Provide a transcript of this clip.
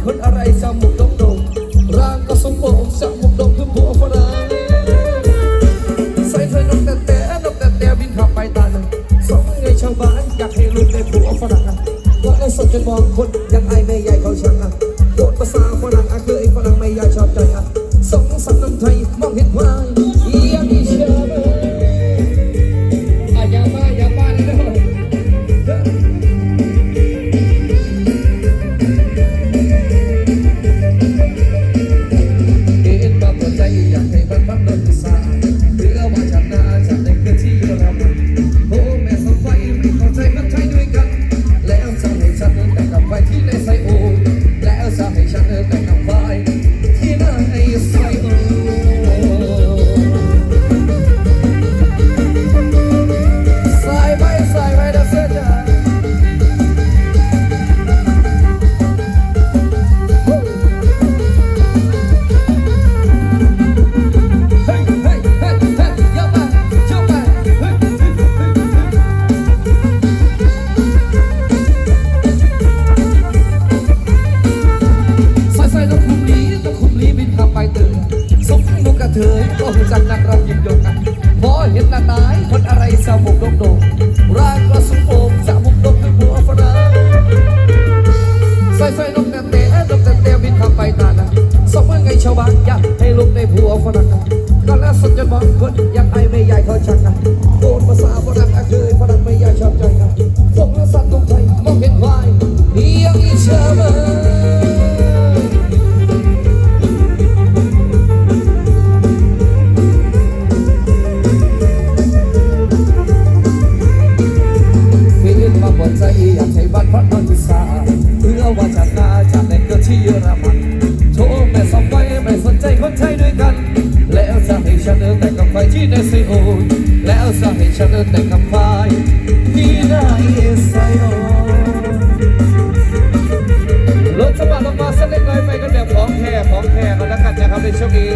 Hunaray sa mukdokdok Rangka sumpo sa mukdokdok Buo pa na Sa ito nung tete Anong tete Bin hapay tanan Sa mga chang baan Yak hilog na buo pa na Wala sa jumong Kung yang ay may yay Kau siyang Kung pasang pa na นักนักรำยิบยงกันพอเห็นหน้าตายคนอะไรสาวมุกโดงโดงร่างก็สุโปมสาวมุกโดกด้วยบัวฝรั่งใส่ใส่นกแต่เตะนกแต่เตะบินขับไปตานะสมเมื่อไงชาวบ้านอยากให้ลูกในผัวฝรั่งก็แล้วสนจนบางคนอยาก ว่าชาติหน้าจะได้เกิดที่เยอรมันโชว์แม่สองใบไม่สนใจคนไทยด้วยกัน แล้วจะให้ฉันแต่กับใครที่ในซีโอแล้วจะให้ฉันแต่กับใครที่ในไซโอรถจังหวะลงมาส้นเล็กน้อยไปกันแบบของแท้ของแท้กันแล้วกันนะครับในช่วงนี้